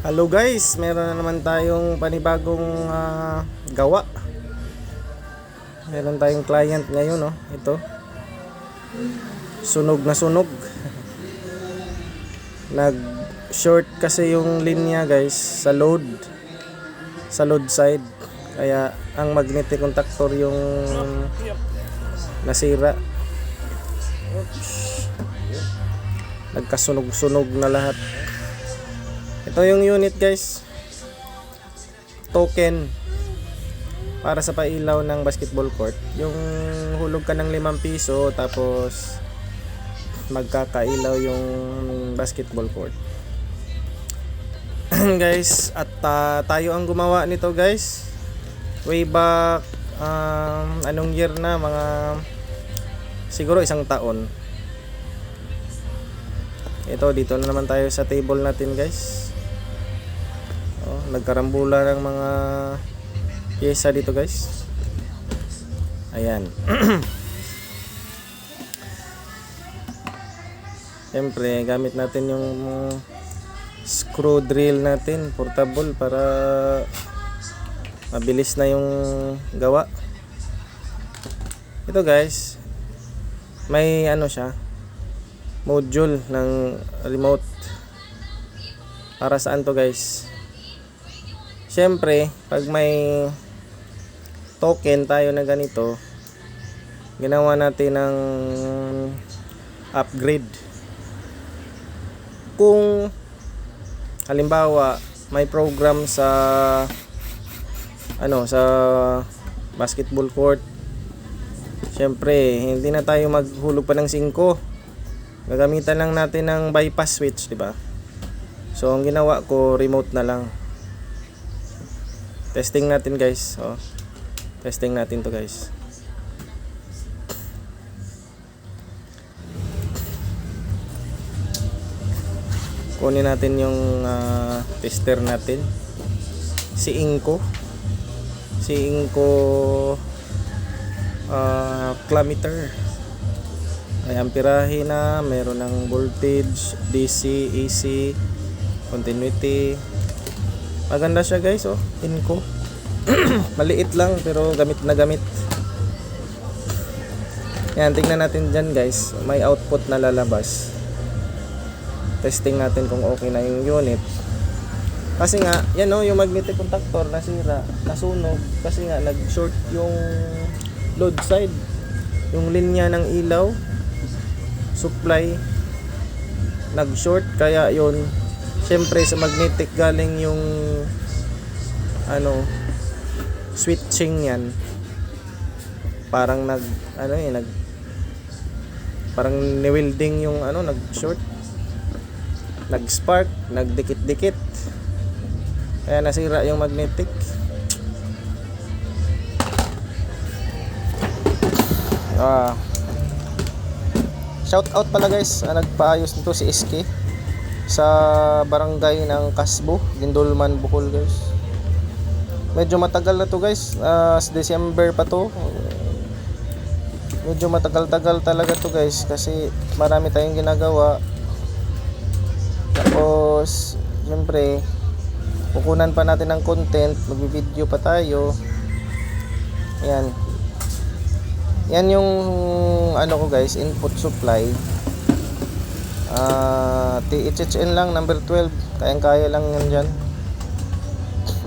Hello guys, meron na naman tayong panibagong ah, gawa. Meron tayong client ngayon, no? Ito. Sunog na sunog. Nag short kasi yung linya guys sa load sa load side. Kaya ang magnetic contactor yung nasira. Nagkasunog-sunog na lahat. Ito yung unit guys. Token para sa pailaw ng basketball court. Yung hulog ka ng 5 piso tapos magkakailaw yung basketball court. guys, at ah, tayo ang gumawa nito guys. Way back um, anong year na mga siguro isang taon. Ito dito na naman tayo sa table natin guys. Nagkarambula ng mga pyesa dito guys. Ayan. Siyempre, gamit natin yung screw drill natin, portable para mabilis na yung gawa. Ito guys, may ano siya, module ng remote. Para saan to guys? Siyempre, pag may token tayo na ganito, ginawa natin ng upgrade. Kung halimbawa may program sa ano sa basketball court Siyempre, hindi na tayo maghulog pa ng 5. Gagamitan lang natin ng bypass switch, di ba? So, ang ginawa ko, remote na lang. Testing natin, guys. Oh. Testing natin to, guys. Kunin natin yung ah, tester natin. Si Inco. Si Inco uh, kilometer may amperahe na meron ng voltage DC, AC continuity maganda siya guys oh. Inco maliit lang pero gamit na gamit. Yan tingnan natin dyan guys. May output na lalabas. Testing natin kung okay na yung unit. Kasi nga yan oh yung magnetic contactor nasira nasunog. Kasi nga nag short yung load side. Yung linya ng ilaw supply nag short kaya yon syempre sa magnetic galing yung ano switching yan. Parang nag ano eh nag parang ni-welding yung ano nag short nag spark nagdikit-dikit. Kaya nasira yung magnetic. Ah. Shout out pala guys, ah, nagpaayos nito si SK sa barangay ng Kasbo, Gindulman, Bukol guys. Medyo matagal na to guys, sa December pa to. Medyo matagal-tagal talaga to guys kasi marami tayong ginagawa. Tapos, siyempre, kukunan pa natin ng content, magbi-video pa tayo. Ayan, yan yung ano ko guys, input supply. Ah, THHN lang number 12. Kayang-kaya lang yan diyan.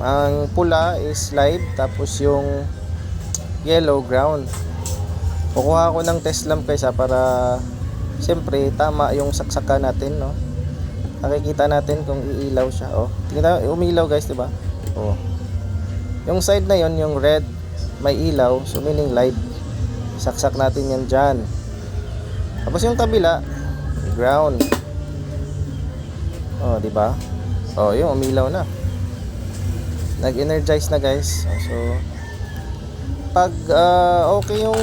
Ang pula is live tapos yung yellow ground. Kukuha ako ng test lamp kaysa para siyempre tama yung saksakan natin, no. Nakikita natin kung iilaw siya, oh. Tingnan, umilaw guys, 'di ba? Oh. Yung side na yon, yung red, may ilaw, so meaning live saksak natin yan dyan tapos yung kabila ground. Oh di ba? Oh yung umilaw na. Nag-energize na guys. Oh, so pag ah, okay yung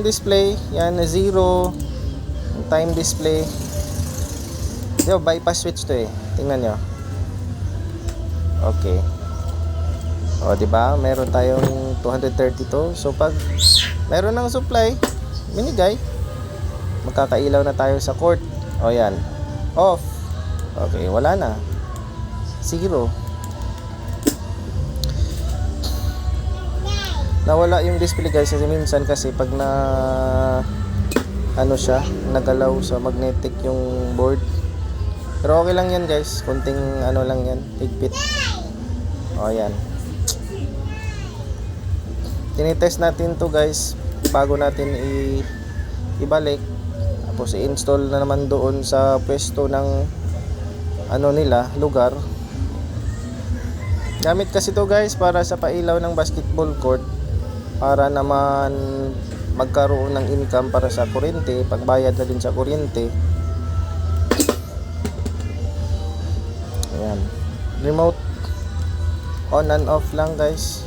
display yan na zero time display. Yo, bypass switch to eh. Tingnan nyo. Okay. O, di ba? Meron tayong 232. So pag meron ng supply, minigay, magkakailaw na tayo sa court. O yan. Off. Okay, wala na. Zero. Nawala yung display guys kasi minsan kasi pag na ano siya, nagalaw sa magnetic yung board. Pero okay lang yan guys, konting ano lang yan, higpit. O yan. Tinitest natin to guys bago natin i ibalik. Tapos i-install na naman doon sa pwesto ng ano nila, lugar. Gamit kasi to guys para sa pailaw ng basketball court para naman magkaroon ng income para sa kuryente, pagbayad na din sa kuryente. Ayan. Remote on and off lang guys.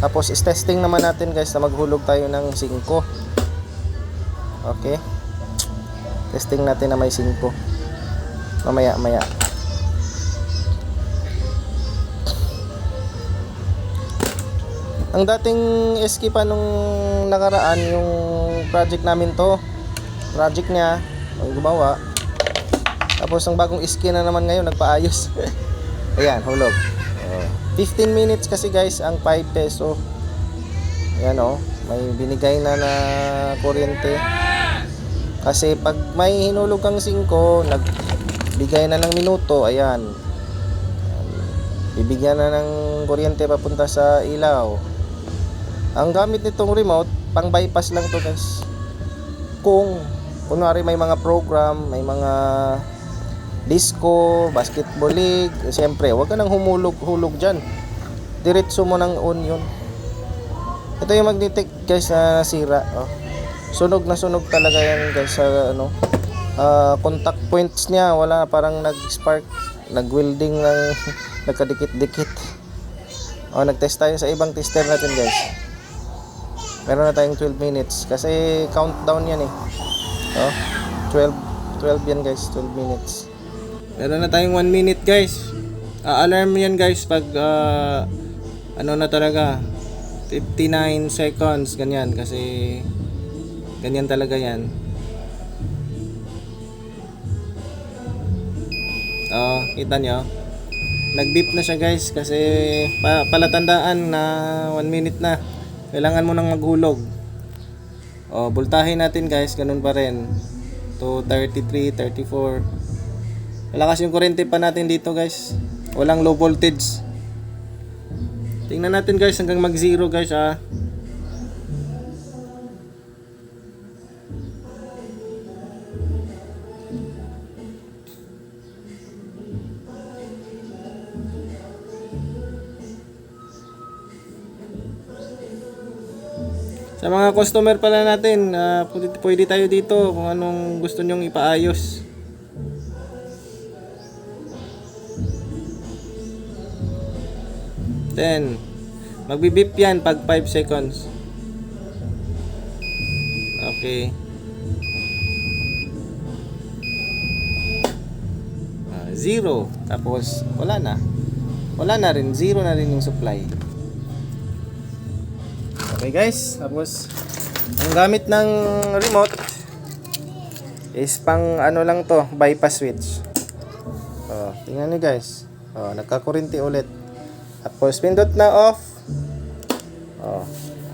Tapos is testing naman natin guys na maghulog tayo ng 5. Okay. Testing natin na may 5. Mamaya, maya. Ang dating SK pa nung nakaraan yung project namin to. Project niya, ang gumawa. Tapos ang bagong SK na naman ngayon nagpaayos. Ayan, hulog. Oh. 15 minutes kasi guys ang 5 peso. Ayan oh, may binigay na na kuryente. Kasi pag may hinulog kang 5, nagbigay na ng minuto, ayan. Bibigyan na ng kuryente papunta sa ilaw. Ang gamit nitong remote, pang bypass lang to guys. Kung kunwari may mga program, may mga disco, basketball league, siyempre, huwag ka nang humulog-hulog dyan. Diretso mo ng on yun. Ito yung magnetic guys na nasira. Oh. Sunog na sunog talaga yan guys sa ano. ah, contact points niya, wala parang nag-spark, nag-welding ng nagkadikit-dikit. Oh, nag-test tayo sa ibang tester natin guys. Meron na tayong 12 minutes kasi countdown yan eh. Oh, 12 12 yan guys, 12 minutes. Meron na tayong 1 minute guys. Ah, alarm yan guys pag ah, ano na talaga 59 seconds ganyan kasi ganyan talaga yan. Oh, kita nyo. Nag-beep na siya guys kasi pa palatandaan na 1 minute na. Kailangan mo nang maghulog. Oh, bultahin natin guys, ganun pa rin. To 33, 34. Malakas yung kurente pa natin dito guys. Walang low voltage. Tingnan natin guys hanggang mag zero guys ah. Sa mga customer pala natin, ah, pwede, pwede tayo dito kung anong gusto nyong ipaayos. Then, magbibip yan pag 5 seconds. Okay. Ah, zero. Tapos, wala na. Wala na rin. Zero na rin yung supply. Okay guys, tapos ang gamit ng remote is pang ano lang to, bypass switch. Oh, tingnan niyo guys. Oh, nagkakurinti ulit. Tapos pindot na off. Oh,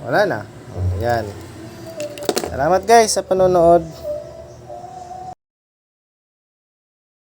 wala na. Oh, yan. Salamat guys sa panonood.